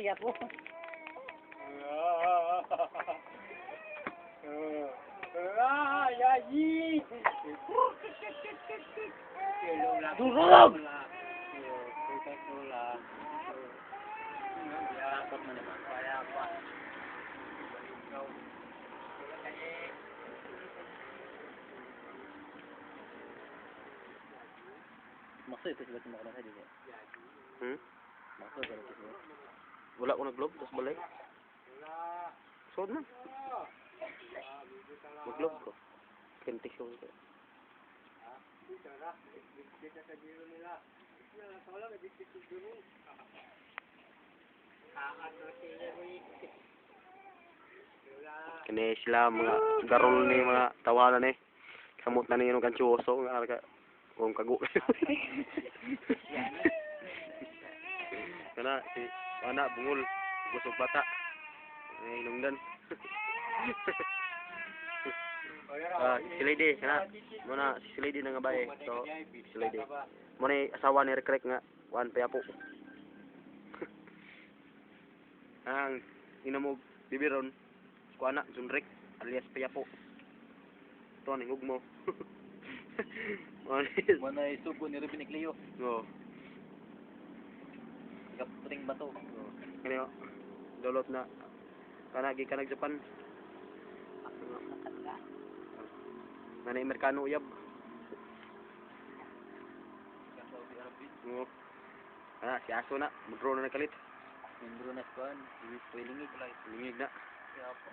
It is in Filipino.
đi gặp luôn Đúng không? Masuk itu sebetulnya orang tadi ya. Hmm? Masuk itu. Wala ko nag-globe, tapos balik. Suot na. Mag-globe ko. Kintik ko. Kini sila mga garol ni mga tawanan eh. Kamot na ni yung kanchuoso. Nga ka. Kung kagu. Kana si anak bungol. Gusog bata. Eh, ilungdan. Ah, si Lady, kana. Muna si Lady na nga ba eh. So, si Lady. Muna asawa ni Rekrek nga. Wan pa po. Ang inamog bibiron. Ko anak Junrek alias Payapo. Ito ang hingog mo. Manis. Mana isubo ni Ruben Cleo. Oo. Kapring bato. Kani o. Dolot na. Kanagi ka nag-Japan. Nanay Amerikano uyab. Oo. Ah, si Aso na. Mudro na nakalit. Membro na kuan. Pilingig. Lingig na. Kaya po.